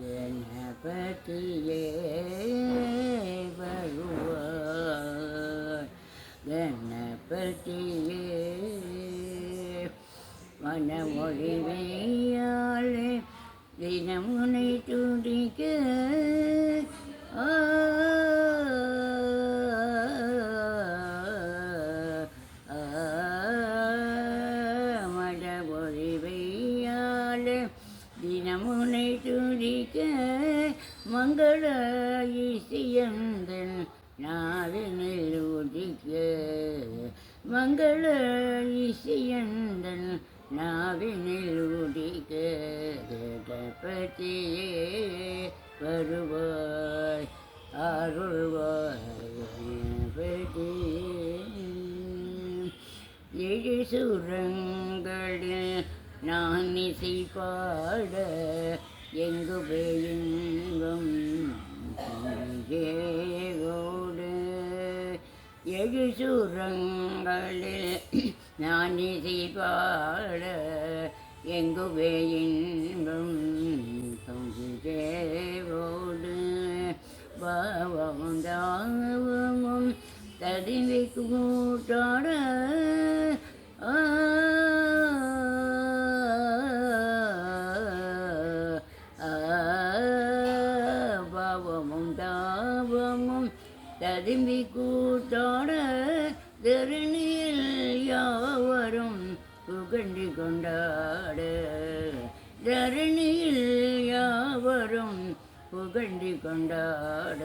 கணபதியே வருவாய் கணபதியே. மனமொழிமையாலே தினமுனை துடிக்க ஆ மடமொழிவையாலே தினமுனை துடிக்க மங்கள இசையந்தன் நாவினில் உதிக்க மங்கள இசையந்தன் நாவினில் உதிக்க கணபதியே வருவாய் அருள்வாய் கணபதியே ஏழு நான் இசை பாட எங்கு பெயங்கும் ஏகோடு ஏழு சுரங்களில் நான் இசை பாட எங்கு பெயங்கும் தேவோடு பாவமும் தாவமும் தடிவை மூட்டாட ததும்பி கூட்டாட திருநீல் யாவரும் புகழ்ந்து கொண்டாட. தரணியில் யாவரும் புகழ்ந்து கொண்டாட.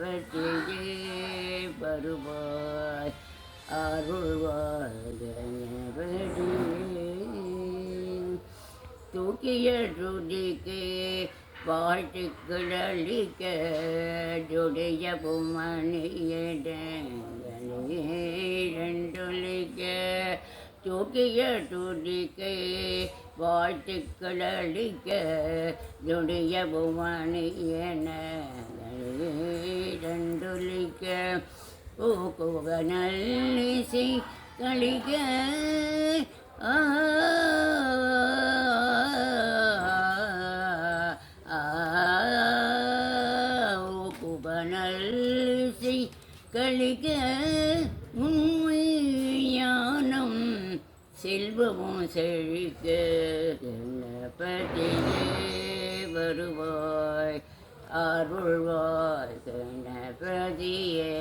கணபதியே வருவாய் அருள்வாய் தூக்கிய துடிக்கு வாழ்த்துக்கள் அளிக்க துடைய புமணியடொலிக்க தூக்கிய துடிக்கு வாழ்த்துக்கள் அளிக்க துடைய புமணியடொலிக்க பூக்குக நல்லிசை கழிக்க ஆ பனல்சை கழிக்க உண்மை ஞானம் செல்வமும் செழிக்க கணபதியே வருவாய். அருள்வாய் கணபதியே.